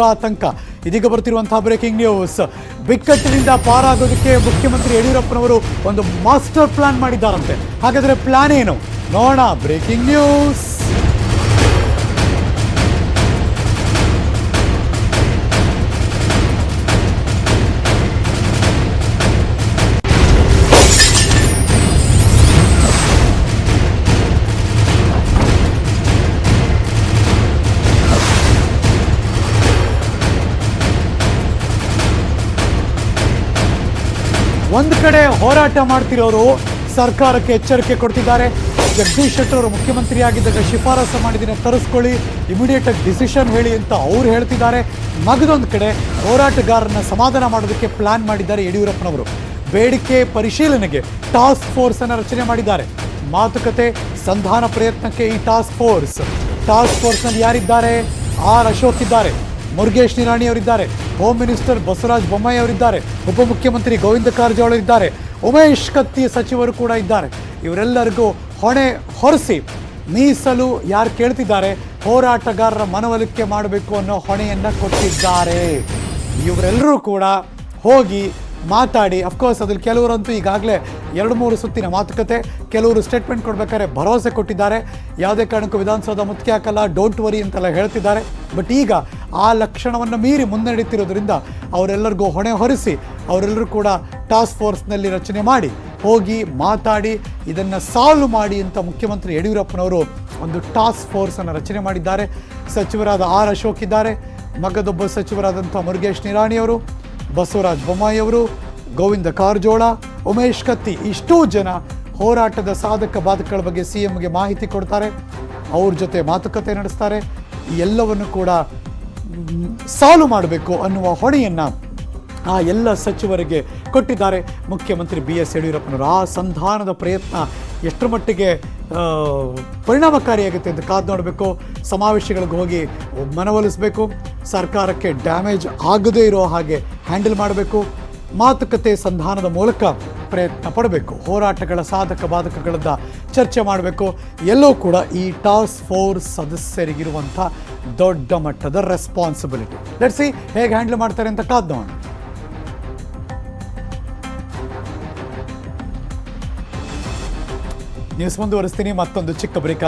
ಆತಂಕ. ಇದೀಗ ಬರ್ತಿರುವಂತಹ breaking news ಬಿಕ್ಕಟ್ಟಿನಿಂದ ಪಾರಾಗೋದಕ್ಕೆ ಮುಖ್ಯಮಂತ್ರಿ ಯಡಿಯೂರಪ್ಪನವರು ಒಂದು ಮಾಸ್ಟರ್ ಪ್ಲಾನ್ ಮಾಡಿದ್ದಾರಂತೆ. ಹಾಗಾದರೆ ಪ್ಲಾನ್ ಏನು? ನೋಡೋಣ. ಬ್ರೇಕಿಂಗ್ ನ್ಯೂಸ್ ಒಂದು ಕಡೆ ಹೋರಾಟ ಮಾಡ್ತಿರೋರು ಸರ್ಕಾರಕ್ಕೆ ಎಚ್ಚರಿಕೆ ಕೊಡ್ತಿದ್ದಾರೆ. ಜಗದೀಶ್ ಶೆಟ್ಟರ್ ಅವರು ಮುಖ್ಯಮಂತ್ರಿ ಆಗಿದ್ದಾಗ ಶಿಫಾರಸು ಮಾಡಿದ್ದೀನಿ ತರಿಸ್ಕೊಳ್ಳಿ ಇಮಿಡಿಯೇಟ್ ಆಗಿ ಡಿಸಿಷನ್ ಹೇಳಿ ಅಂತ ಅವ್ರು ಹೇಳ್ತಿದ್ದಾರೆ. ಮಗದೊಂದು ಕಡೆ ಹೋರಾಟಗಾರರನ್ನ ಸಮಾಧಾನ ಮಾಡೋದಕ್ಕೆ ಪ್ಲಾನ್ ಮಾಡಿದ್ದಾರೆ ಯಡಿಯೂರಪ್ಪನವರು. ಬೇಡಿಕೆ ಪರಿಶೀಲನೆಗೆ ಟಾಸ್ಕ್ ಫೋರ್ಸ್ ಅನ್ನು ರಚನೆ ಮಾಡಿದ್ದಾರೆ. ಮಾತುಕತೆ, ಸಂಧಾನ ಪ್ರಯತ್ನಕ್ಕೆ ಈ ಟಾಸ್ಕ್ ಫೋರ್ಸ್ ಟಾಸ್ಕ್ ಫೋರ್ಸ್ನಲ್ಲಿ ಯಾರಿದ್ದಾರೆ? ಆರ್ ಅಶೋಕ್ ಇದ್ದಾರೆ. ಮುರುಗೇಶ್ ನಿರಾಣಿ ಅವರಿದ್ದಾರೆ. ಹೋಮ್ ಮಿನಿಸ್ಟರ್ ಬಸವರಾಜ ಬೊಮ್ಮಾಯಿ ಅವರಿದ್ದಾರೆ. ಉಪಮುಖ್ಯಮಂತ್ರಿ ಗೋವಿಂದ ಕಾರಜೋಳ ಇದ್ದಾರೆ ಉಮೇಶ್ ಕತ್ತಿ ಸಚಿವರು ಕೂಡ ಇದ್ದಾರೆ. ಇವರೆಲ್ಲರಿಗೂ ಹೊಣೆ ಹೊರಿಸಿ ಮೀಸಲು ಯಾರು ಕೇಳ್ತಿದ್ದಾರೆ? ಹೋರಾಟಗಾರರ ಮನವೊಲಿಕೆ ಮಾಡಬೇಕು ಅನ್ನೋ ಹೊಣೆಯನ್ನು ಕೊಟ್ಟಿದ್ದಾರೆ. ಇವರೆಲ್ಲರೂ ಕೂಡ ಹೋಗಿ ಮಾತಾಡಿ. ಅಫ್ಕೋರ್ಸ್ ಅದ್ರಲ್ಲಿ ಕೆಲವರಂತೂ ಈಗಾಗಲೇ ಎರಡು ಮೂರು ಸುತ್ತಿನ ಮಾತುಕತೆ, ಕೆಲವರು ಸ್ಟೇಟ್ಮೆಂಟ್ ಕೊಡ್ಬೇಕಾದ್ರೆ ಭರವಸೆ ಕೊಟ್ಟಿದ್ದಾರೆ. ಯಾವುದೇ ಕಾರಣಕ್ಕೂ ವಿಧಾನಸೌಧ ಮುತ್ತಿಗೆ ಹಾಕಲ್ಲ ಡೋಂಟ್ ವರಿ ಅಂತೆಲ್ಲ ಹೇಳ್ತಿದ್ದಾರೆ. ಬಟ್ ಈಗ ಆ ಲಕ್ಷಣವನ್ನು ಮೀರಿ ಮುನ್ನಡೆಯುತ್ತಿರೋದ್ರಿಂದ ಅವರೆಲ್ಲರಿಗೂ ಹೊಣೆ ಹೊರಿಸಿ, ಅವರೆಲ್ಲರೂ ಕೂಡ ಟಾಸ್ಕ್ ಫೋರ್ಸ್ನಲ್ಲಿ ರಚನೆ ಮಾಡಿ, ಹೋಗಿ ಮಾತಾಡಿ, ಇದನ್ನು ಸಾಲ್ವ್ ಮಾಡಿ ಅಂತ ಮುಖ್ಯಮಂತ್ರಿ ಯಡಿಯೂರಪ್ಪನವರು ಒಂದು ಟಾಸ್ಕ್ ಫೋರ್ಸನ್ನು ರಚನೆ ಮಾಡಿದ್ದಾರೆ. ಸಚಿವರಾದ ಆರ್ ಅಶೋಕ್ ಇದ್ದಾರೆ. ಮಗದೊಬ್ಬ ಸಚಿವರಾದಂಥ ಮುರುಗೇಶ್ ನಿರಾಣಿಯವರು ಬಸವರಾಜ ಬೊಮ್ಮಾಯಿಯವರು ಗೋವಿಂದ ಕಾರಜೋಳ, ಉಮೇಶ್ ಕತ್ತಿ, ಇಷ್ಟೂ ಜನ ಹೋರಾಟದ ಸಾಧಕ ಬಾಧಕಗಳ ಬಗ್ಗೆ ಸಿ ಎಂಗೆ ಮಾಹಿತಿ ಕೊಡ್ತಾರೆ, ಅವ್ರ ಜೊತೆ ಮಾತುಕತೆ ನಡೆಸ್ತಾರೆ. ಎಲ್ಲವನ್ನು ಕೂಡ ಸಾಲ್ವ್ ಮಾಡಬೇಕು ಅನ್ನುವ ಹೊಣೆಯನ್ನು ಆ ಎಲ್ಲ ಸಚಿವರಿಗೆ ಕೊಟ್ಟಿದ್ದಾರೆ. ಮುಖ್ಯಮಂತ್ರಿ ಬಿ ಎಸ್ ಯಡಿಯೂರಪ್ಪನವರು ಆ ಸಂಧಾನದ ಪ್ರಯತ್ನ ಎಷ್ಟರ ಮಟ್ಟಿಗೆ ಪರಿಣಾಮಕಾರಿಯಾಗುತ್ತೆ ಅಂತ ಕಾದು ನೋಡಬೇಕು. ಸಮಾವೇಶಗಳಿಗೆ ಹೋಗಿ ಮನವೊಲಿಸಬೇಕು. ಸರ್ಕಾರಕ್ಕೆ ಡ್ಯಾಮೇಜ್ ಆಗದೇ ಇರೋ ಹಾಗೆ ಹ್ಯಾಂಡಲ್ ಮಾಡಬೇಕು. ಮಾತುಕತೆ ಸಂಧಾನದ ಮೂಲಕ ಪ್ರಯತ್ನ ಪಡಬೇಕು. ಹೋರಾಟಗಳ ಸಾಧಕ ಬಾಧಕಗಳನ್ನ ಚರ್ಚೆ ಮಾಡಬೇಕು. ಎಲ್ಲೂ ಕೂಡ ಈ ಟಾಸ್ಕ್ ಫೋರ್ಸ್ ಸದಸ್ಯರಿಗಿರುವಂಥ ದೊಡ್ಡ ಮಟ್ಟದ ರೆಸ್ಪಾನ್ಸಿಬಿಲಿಟಿ ಲೆಟ್ಸಿ ಹೇಗೆ ಹ್ಯಾಂಡಲ್ ಮಾಡ್ತಾರೆ ಅಂತ ಕಾದ್ ನೋಡೋಣ. ನ್ಯೂಸ್ ಮುಂದುವರಿಸ್ತೀನಿ. ಮತ್ತೊಂದು ಚಿಕ್ಕ ಬ್ರೇಕ್